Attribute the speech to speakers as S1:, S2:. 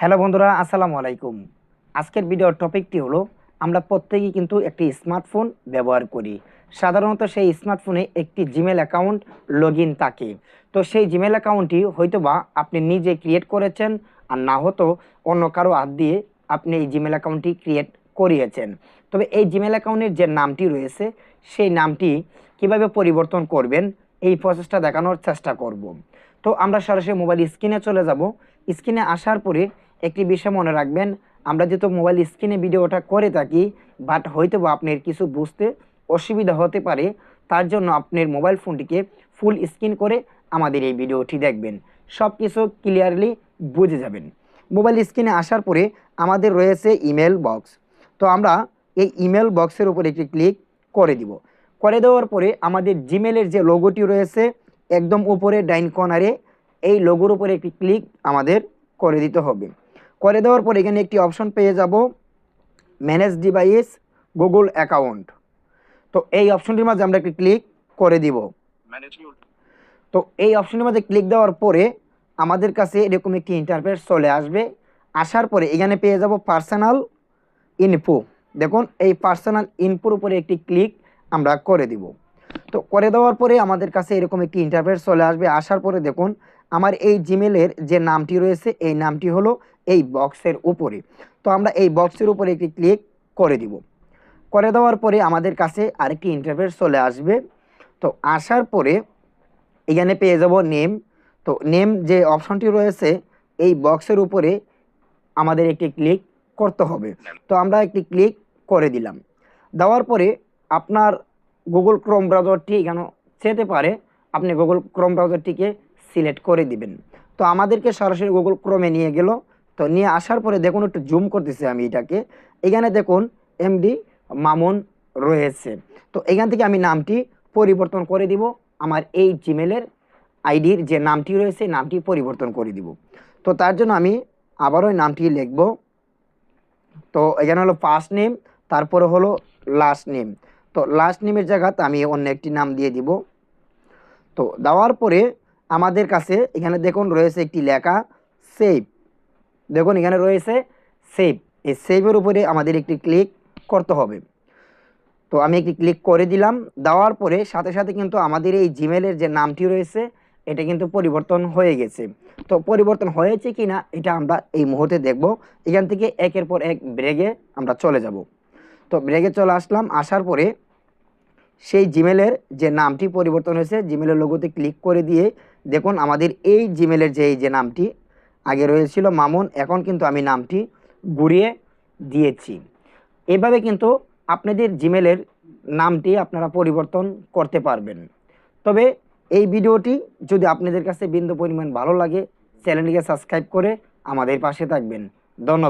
S1: Hello বন্ধুরা, আসসালামু আলাইকুম। আজকের ভিডিওর টপিকটি হলো, আমরা প্রত্যেকেই কিন্তু একটি স্মার্টফোন ব্যবহার করি। সাধারণত সেই স্মার্টফোনে একটি জিমেল অ্যাকাউন্ট লগ থাকে। তো সেই জিমেল অ্যাকাউন্টটি হয়তোবা আপনি নিজে ক্রিয়েট করেছেন, আর না হতো অন্য কারও হাত দিয়ে আপনি এই জিমেল অ্যাকাউন্টটি ক্রিয়েট করিয়েছেন। তবে এই জিমেল অ্যাকাউন্টের যে নামটি রয়েছে, সেই নামটি কীভাবে পরিবর্তন করবেন, এই প্রসেসটা দেখানোর চেষ্টা করব। তো আমরা সরাসরি মোবাইল স্ক্রিনে চলে যাব। স্ক্রিনে আসার পরে একটি বিষয় মনে রাখবেন, আমরা যেহেতু মোবাইল স্ক্রিনে ভিডিওটা করে থাকি বাট হয়তো বা আপনার কিছু বুঝতে অসুবিধা হতে পারে, তার জন্য আপনার মোবাইল ফোনটিকে ফুল স্ক্রিন করে আমাদের এই ভিডিওটি দেখবেন। সব কিছু ক্লিয়ারলি বুঝে যাবেন। মোবাইল স্ক্রিনে আসার পরে আমাদের রয়েছে ইমেল বক্স তো আমরা এই ইমেল বক্সের উপরে একটি ক্লিক করে দিব। করে দেওয়ার পরে আমাদের জিমেলের যে লোগোটি রয়েছে, একদম উপরে ডাইন কর্নারে এই লোগোর উপরে একটি ক্লিক আমাদের করে দিতে হবে। করে দেওয়ার পর এখানে একটি অপশন পেয়ে যাব ম্যানেজ ডিভাইস গুগল অ্যাকাউন্ট তো এই অপশনটির মাঝে আমরা একটি ক্লিক করে দিব। তো এই অপশনের মাঝে ক্লিক দেওয়ার পরে আমাদের কাছে এরকম একটি ইন্টারফেস চলে আসবে। আসার পরে এখানে পেয়ে যাব পার্সোনাল ইনফো দেখুন এই পার্সোনাল ইনফোর উপরে একটি ক্লিক আমরা করে দিব। তো করে দেওয়ার পরে আমাদের কাছে এরকম একটি ইন্টারফেস চলে আসবে। আসার পরে দেখুন আমার এই জিমেলের যে নামটি রয়েছে, এই নামটি হলো এই বক্সের উপরে। তো আমরা এই বক্সের উপরে একটি ক্লিক করে দিব। করে দেওয়ার পরে আমাদের কাছে আরেকটি ইন্টারফেস চলে আসবে। তো আসার পরে এখানে পেয়ে যাব নেম তো নেম যে অপশনটি রয়েছে, এই বক্সের উপরে আমাদের একটি ক্লিক করতে হবে। তো আমরা একটি ক্লিক করে দিলাম। দেওয়ার পরে আপনার গুগল ক্রোম ব্রাউজারটি এখানে যেতে পারে। আপনি গুগল ক্রোম ব্রাউজারটিকে সিলেক্ট করে দিবেন। তো আমাদেরকে সরাসরি গুগল ক্রোমে নিয়ে গেল। তো নিয়ে আসার পরে দেখুন একটু জুম করতেছি আমি এটাকে। এখানে দেখুন এমডি মামুন রয়েছে। তো এখান থেকে আমি নামটি পরিবর্তন করে দিব। আমার এই জিমেলের আইডির যে নামটি রয়েছে নামটি পরিবর্তন করে দিব। তো তার জন্য আমি আবারও নামটি লিখব। তো এখানে হলো ফার্স্ট নেম তারপরে হলো লাস্ট নেম তো লাস্ট নেমের জায়গাতে আমি অন্য একটি নাম দিয়ে দিব। তো দেওয়ার পরে আমাদের কাছে এখানে দেখুন রয়েছে একটি লেখা সেভ দেখুন এখানে রয়েছে সেভ এই সেভের উপরে আমাদের একটি ক্লিক করতে হবে। তো আমি একটি ক্লিক করে দিলাম, দেওয়ার পরে সাথে সাথে কিন্তু আমাদের এই জিমেলের যে নামটি রয়েছে, এটা কিন্তু পরিবর্তন হয়ে গেছে। তো পরিবর্তন হয়েছে কি না এটা আমরা এই মুহূর্তে দেখব। এখান থেকে একের পর এক ব্রেগে আমরা চলে যাব। তো ব্রেগে চলে আসলাম, আসার পরে সেই জিমেলের যে নামটি পরিবর্তন হয়েছে জিমেলের লোগোতে ক্লিক করে দিয়ে দেখুন আমাদের এই জিমেলের যে এই যে নামটি আগে রয়েছিল মামুন, এখন কিন্তু আমি নামটি ঘুরিয়ে দিয়েছি। এভাবে কিন্তু আপনাদের জিমেলের নামটি আপনারা পরিবর্তন করতে পারবেন। তবে এই ভিডিওটি যদি আপনাদের কাছে বিন্দু পরিমাণ ভালো লাগে, চ্যানেলটিকে সাবস্ক্রাইব করে আমাদের পাশে থাকবেন। ধন্যবাদ।